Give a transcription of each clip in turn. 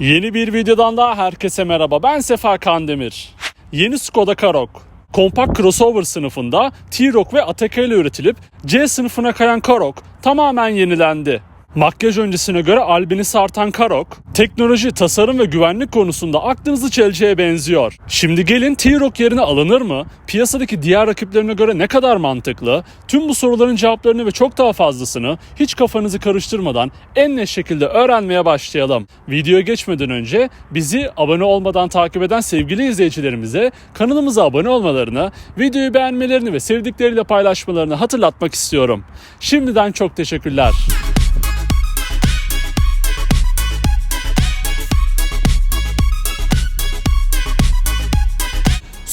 Yeni bir videodan daha herkese merhaba. Ben Sefa Kandemir. Yeni Skoda Karoq. Kompakt crossover sınıfında T-Roc ve Ateca ile üretilip C sınıfına kayan Karoq tamamen yenilendi. Makyaj öncesine göre albinisi artan Karoq, teknoloji, tasarım ve güvenlik konusunda aklınızı çeleceğe benziyor. Şimdi gelin T-Roc yerine alınır mı? Piyasadaki diğer rakiplerine göre ne kadar mantıklı? Tüm bu soruların cevaplarını ve çok daha fazlasını hiç kafanızı karıştırmadan en net şekilde öğrenmeye başlayalım. Videoya geçmeden önce bizi abone olmadan takip eden sevgili izleyicilerimize kanalımıza abone olmalarını, videoyu beğenmelerini ve sevdikleriyle paylaşmalarını hatırlatmak istiyorum. Şimdiden çok teşekkürler.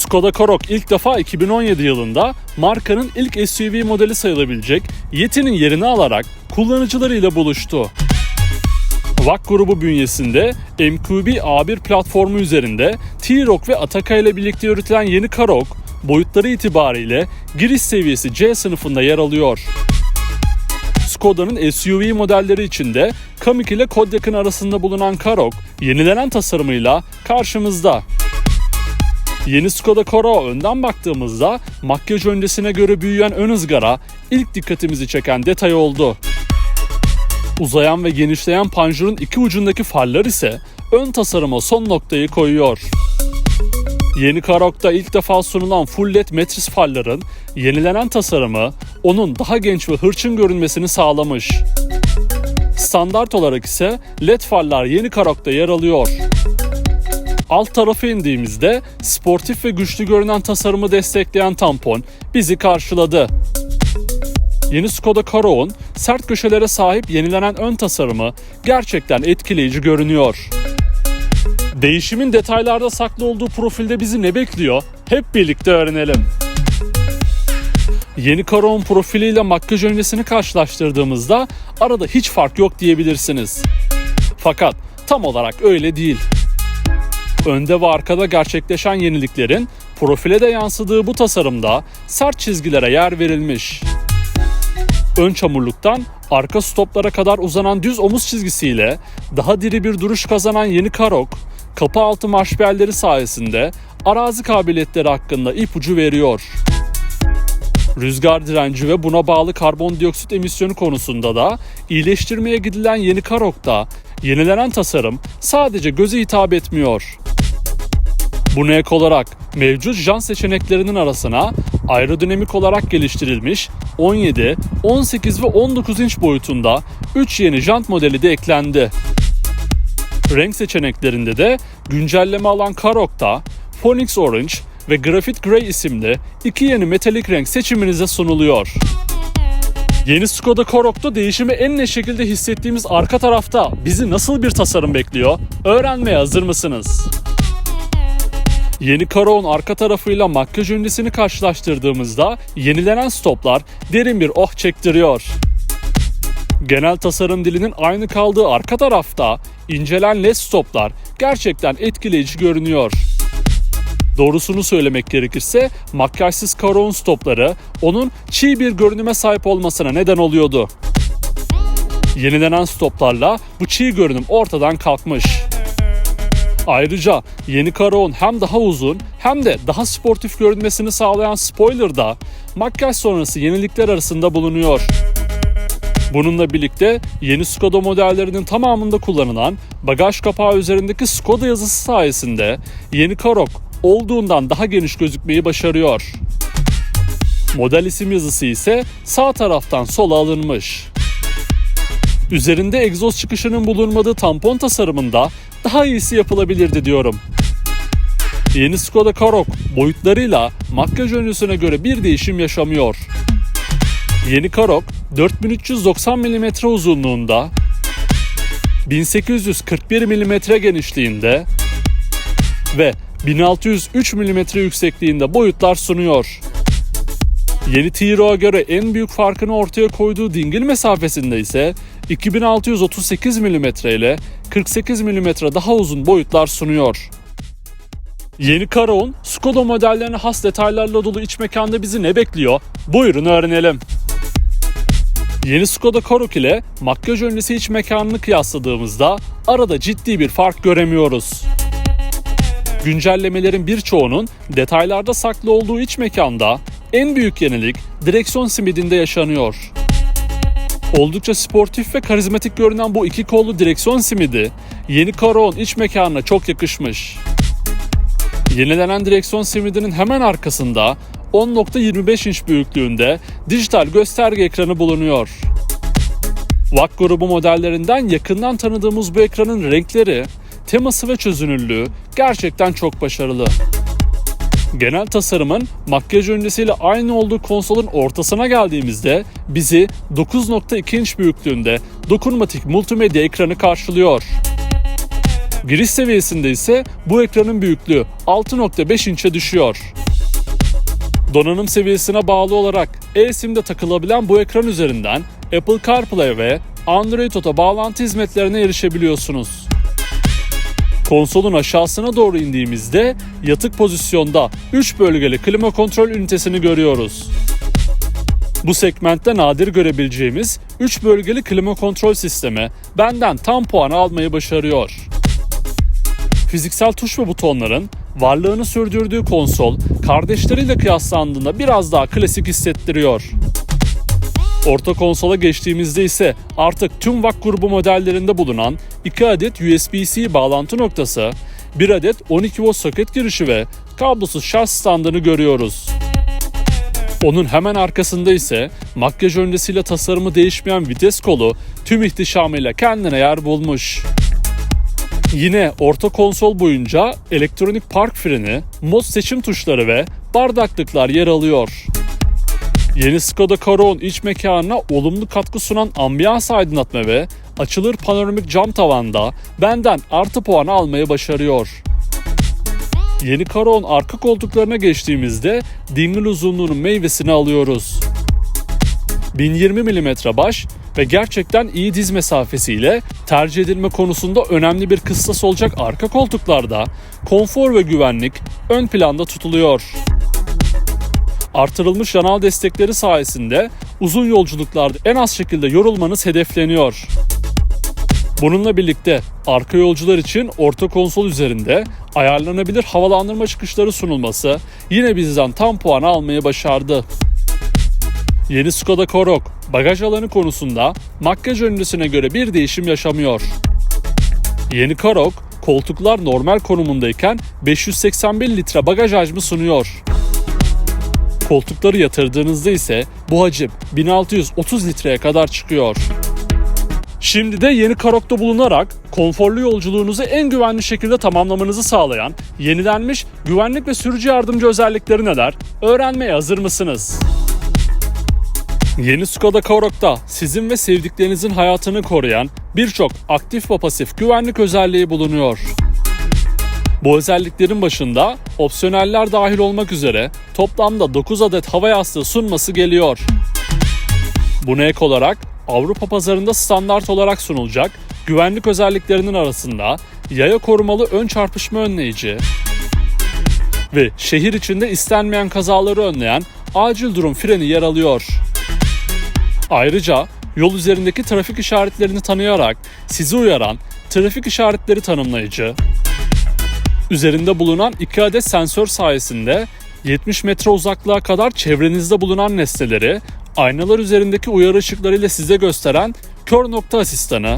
Skoda Karoq ilk defa 2017 yılında markanın ilk SUV modeli sayılabilecek Yeti'nin yerini alarak kullanıcılarıyla buluştu. VAK grubu bünyesinde MQB A1 platformu üzerinde T-Roc ve Ataka ile birlikte üretilen yeni Karoq, boyutları itibariyle giriş seviyesi C sınıfında yer alıyor. Skoda'nın SUV modelleri içinde Kamiq ile Kodiaq'ın arasında bulunan Karoq, yenilenen tasarımıyla karşımızda. Yeni Skoda Koro önden baktığımızda makyaj öncesine göre büyüyen ön ızgara ilk dikkatimizi çeken detay oldu. Uzayan ve genişleyen panjurun iki ucundaki farlar ise ön tasarıma son noktayı koyuyor. Yeni Karoq'ta ilk defa sunulan full led metris farların yenilenen tasarımı onun daha genç ve hırçın görünmesini sağlamış. Standart olarak ise led farlar yeni Karoq'ta yer alıyor. Alt tarafa indiğimizde sportif ve güçlü görünen tasarımı destekleyen tampon bizi karşıladı. Yeni Skoda Karoq'un sert köşelere sahip yenilenen ön tasarımı gerçekten etkileyici görünüyor. Değişimin detaylarda saklı olduğu profilde bizi ne bekliyor? Hep birlikte öğrenelim. Yeni Karoq'un profiliyle makyaj öncesini karşılaştırdığımızda arada hiç fark yok diyebilirsiniz. Fakat tam olarak öyle değil. Önde ve arkada gerçekleşen yeniliklerin profile de yansıdığı bu tasarımda sert çizgilere yer verilmiş. Ön çamurluktan arka stoplara kadar uzanan düz omuz çizgisiyle daha diri bir duruş kazanan yeni Karoq, kapı altı marşbelleri sayesinde arazi kabiliyetleri hakkında ipucu veriyor. Rüzgar direnci ve buna bağlı karbondioksit emisyonu konusunda da iyileştirmeye gidilen yeni Karoq'ta yenilenen tasarım sadece göze hitap etmiyor. Buna ek olarak mevcut jant seçeneklerinin arasına aerodinamik olarak geliştirilmiş 17, 18 ve 19 inç boyutunda 3 yeni jant modeli de eklendi. Renk seçeneklerinde de güncelleme alan Karoq'ta Phoenix Orange ve Graphite Grey isimli iki yeni metalik renk seçiminize sunuluyor. Yeni Skoda Karoq'ta değişimi en net şekilde hissettiğimiz arka tarafta bizi nasıl bir tasarım bekliyor? Öğrenmeye hazır mısınız? Yeni Karoq'un arka tarafıyla makyaj öncesini karşılaştırdığımızda yenilenen stoplar derin bir oh çektiriyor. Genel tasarım dilinin aynı kaldığı arka tarafta incelen led stoplar gerçekten etkileyici görünüyor. Doğrusunu söylemek gerekirse makyajsız Karoq'un stopları onun çiğ bir görünüme sahip olmasına neden oluyordu. Yenilenen stoplarla bu çiğ görünüm ortadan kalkmış. Ayrıca yeni Karoq'un hem daha uzun hem de daha sportif görünmesini sağlayan spoiler da makyaj sonrası yenilikler arasında bulunuyor. Bununla birlikte yeni Skoda modellerinin tamamında kullanılan bagaj kapağı üzerindeki Skoda yazısı sayesinde yeni Karoq olduğundan daha geniş gözükmeyi başarıyor. Model isim yazısı ise sağ taraftan sola alınmış. Üzerinde egzoz çıkışının bulunmadığı tampon tasarımında daha iyisi yapılabilirdi diyorum. Yeni Skoda Karoq boyutlarıyla makyaj öncesine göre bir değişim yaşamıyor. Yeni Karoq 4390 mm uzunluğunda, 1841 mm genişliğinde ve 1603 mm yüksekliğinde boyutlar sunuyor. Yeni T-Roc'a göre en büyük farkını ortaya koyduğu dingil mesafesinde ise 2638 mm ile 48 mm daha uzun boyutlar sunuyor. Yeni Karoq'un Skoda modellerine has detaylarla dolu iç mekanda bizi ne bekliyor? Buyurun öğrenelim. Yeni Skoda Karoq ile makyaj öncesi iç mekanını kıyasladığımızda arada ciddi bir fark göremiyoruz. Güncellemelerin birçoğunun detaylarda saklı olduğu iç mekanda en büyük yenilik direksiyon simidinde yaşanıyor. Oldukça sportif ve karizmatik görünen bu iki kollu direksiyon simidi yeni Karoq'un iç mekanına çok yakışmış. Yenilenen direksiyon simidinin hemen arkasında 10.25 inç büyüklüğünde dijital gösterge ekranı bulunuyor. VAK grubu modellerinden yakından tanıdığımız bu ekranın renkleri, teması ve çözünürlüğü gerçekten çok başarılı. Genel tasarımın makyaj öncesiyle aynı olduğu konsolun ortasına geldiğimizde bizi 9.2 inç büyüklüğünde dokunmatik multimedya ekranı karşılıyor. Giriş seviyesinde ise bu ekranın büyüklüğü 6.5 inçe düşüyor. Donanım seviyesine bağlı olarak eSIM'de takılabilen bu ekran üzerinden Apple CarPlay ve Android Auto bağlantı hizmetlerine erişebiliyorsunuz. Konsolun aşağısına doğru indiğimizde yatık pozisyonda 3 bölgeli klima kontrol ünitesini görüyoruz. Bu segmentte nadir görebileceğimiz 3 bölgeli klima kontrol sistemi benden tam puan almayı başarıyor. Fiziksel tuş ve butonların varlığını sürdürdüğü konsol kardeşleriyle kıyaslandığında biraz daha klasik hissettiriyor. Orta konsola geçtiğimizde ise artık tüm VAK grubu modellerinde bulunan 2 adet USB-C bağlantı noktası, 1 adet 12 volt soket girişi ve kablosuz şarj standını görüyoruz. Onun hemen arkasında ise makyaj öncesiyle tasarımı değişmeyen vites kolu tüm ihtişamıyla kendine yer bulmuş. Yine orta konsol boyunca elektronik park freni, mod seçim tuşları ve bardaklıklar yer alıyor. Yeni Skoda Karoq'un iç mekanına olumlu katkı sunan ambiyans aydınlatma ve açılır panoramik cam tavanda benden artı puan almayı başarıyor. Yeni Karoq'un arka koltuklarına geçtiğimizde dingil uzunluğunun meyvesini alıyoruz. 1020 mm baş ve gerçekten iyi diz mesafesiyle tercih edilme konusunda önemli bir kıstas olacak arka koltuklarda konfor ve güvenlik ön planda tutuluyor. Artırılmış yanal destekleri sayesinde uzun yolculuklarda en az şekilde yorulmanız hedefleniyor. Bununla birlikte arka yolcular için orta konsol üzerinde ayarlanabilir havalandırma çıkışları sunulması yine bizden tam puan almayı başardı. Yeni Skoda Karoq bagaj alanı konusunda makyaj öncesine göre bir değişim yaşamıyor. Yeni Karoq koltuklar normal konumundayken 581 litre bagaj hacmi sunuyor. Koltukları yatırdığınızda ise bu hacim 1630 litreye kadar çıkıyor. Şimdi de yeni Karoq'ta bulunarak konforlu yolculuğunuzu en güvenli şekilde tamamlamanızı sağlayan yenilenmiş güvenlik ve sürücü yardımcı özellikleri neler? Öğrenmeye hazır mısınız? Yeni Skoda Karoq'ta sizin ve sevdiklerinizin hayatını koruyan birçok aktif ve pasif güvenlik özelliği bulunuyor. Bu özelliklerin başında opsiyoneller dahil olmak üzere toplamda 9 adet hava yastığı sunması geliyor. Buna ek olarak Avrupa pazarında standart olarak sunulacak güvenlik özelliklerinin arasında yaya korumalı ön çarpışma önleyici ve şehir içinde istenmeyen kazaları önleyen acil durum freni yer alıyor. Ayrıca yol üzerindeki trafik işaretlerini tanıyarak sizi uyaran trafik işaretleri tanımlayıcı, üzerinde bulunan 2 adet sensör sayesinde 70 metre uzaklığa kadar çevrenizde bulunan nesneleri aynalar üzerindeki uyarı ışıklarıyla size gösteren kör nokta asistanı,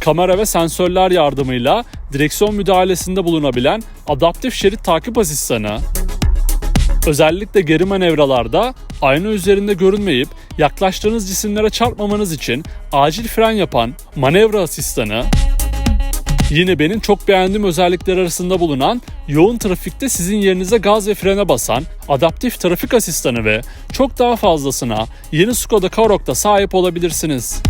kamera ve sensörler yardımıyla direksiyon müdahalesinde bulunabilen adaptif şerit takip asistanı, özellikle geri manevralarda ayna üzerinde görünmeyip yaklaştığınız cisimlere çarpmamanız için acil fren yapan manevra asistanı, Yine benim çok beğendiğim özellikler arasında bulunan yoğun trafikte sizin yerinize gaz ve frene basan adaptif trafik asistanı ve çok daha fazlasına yeni Skoda Karoq'ta sahip olabilirsiniz.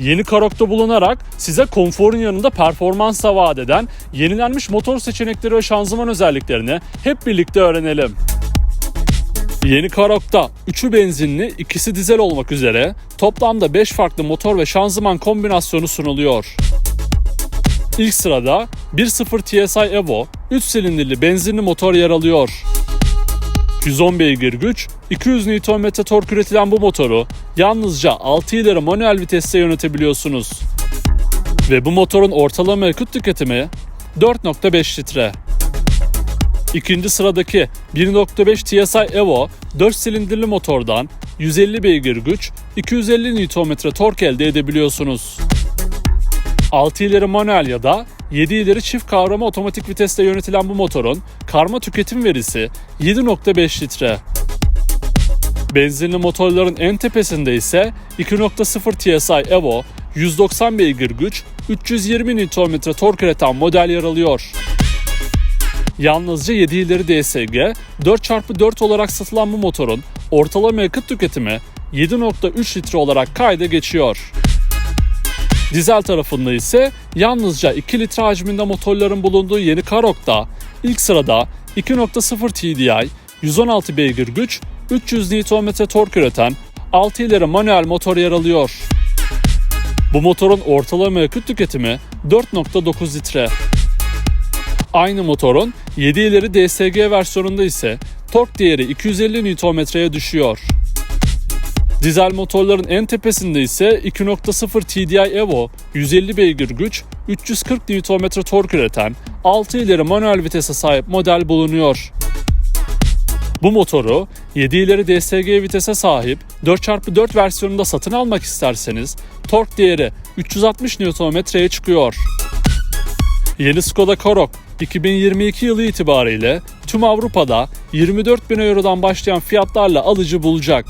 Yeni Karoq'ta bulunarak size konforun yanında performans da vaat eden yenilenmiş motor seçenekleri ve şanzıman özelliklerini hep birlikte öğrenelim. Yeni Karoq'ta 3'ü benzinli, ikisi dizel olmak üzere toplamda 5 farklı motor ve şanzıman kombinasyonu sunuluyor. İlk sırada 1.0 TSI Evo 3 silindirli benzinli motor yer alıyor. 110 beygir güç, 200 Nm tork üretilen bu motoru yalnızca 6 ileri manuel viteste yönetebiliyorsunuz. Ve bu motorun ortalama yakıt tüketimi 4.5 litre. İkinci sıradaki 1.5 TSI Evo 4 silindirli motordan 150 beygir güç, 250 Nm tork elde edebiliyorsunuz. 6 ileri manuel ya da 7 ileri çift kavrama otomatik viteste yönetilen bu motorun karma tüketim verisi 7.5 litre. Benzinli motorların en tepesinde ise 2.0 TSI Evo 190 beygir güç, 320 Nm tork üreten model yer alıyor. Yalnızca 7 ileri DSG, 4x4 olarak satılan bu motorun ortalama yakıt tüketimi 7.3 litre olarak kayda geçiyor. Dizel tarafında ise yalnızca 2 litre hacminde motorların bulunduğu yeni Karok'ta ilk sırada 2.0 TDI, 116 beygir güç, 300 Nm tork üreten 6 ileri manuel motor yer alıyor. Bu motorun ortalama yakıt tüketimi 4.9 litre. Aynı motorun 7 ileri DSG versiyonunda ise tork değeri 250 Nm'ye düşüyor. Dizel motorların en tepesinde ise 2.0 TDI Evo 150 beygir güç, 340 Nm tork üreten 6 ileri manuel vitese sahip model bulunuyor. Bu motoru 7 ileri DSG vitese sahip 4x4 versiyonunda satın almak isterseniz tork değeri 360 Nm'ye çıkıyor. Yeni Skoda Karoq 2022 yılı itibariyle tüm Avrupa'da 24 bin Euro'dan başlayan fiyatlarla alıcı bulacak.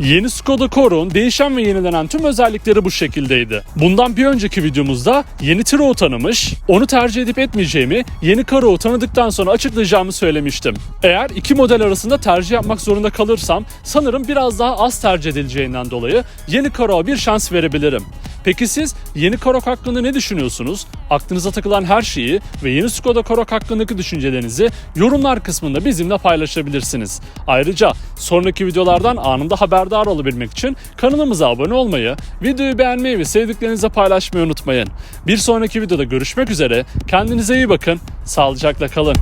Yeni Skoda Koroq'un değişen ve yenilenen tüm özellikleri bu şekildeydi. Bundan bir önceki videomuzda yeni Tiro'u tanımış, onu tercih edip etmeyeceğimi yeni Karoq'u tanıdıktan sonra açıklayacağımı söylemiştim. Eğer iki model arasında tercih yapmak zorunda kalırsam sanırım biraz daha az tercih edileceğinden dolayı yeni Karoq'a bir şans verebilirim. Peki siz yeni Karoq hakkında ne düşünüyorsunuz? Aklınıza takılan her şeyi ve yeni Skoda Karoq hakkındaki düşüncelerinizi yorumlar kısmında bizimle paylaşabilirsiniz. Ayrıca sonraki videolardan anında haberdar olabilmek için kanalımıza abone olmayı, videoyu beğenmeyi ve sevdiklerinizle paylaşmayı unutmayın. Bir sonraki videoda görüşmek üzere. Kendinize iyi bakın. Sağlıcakla kalın.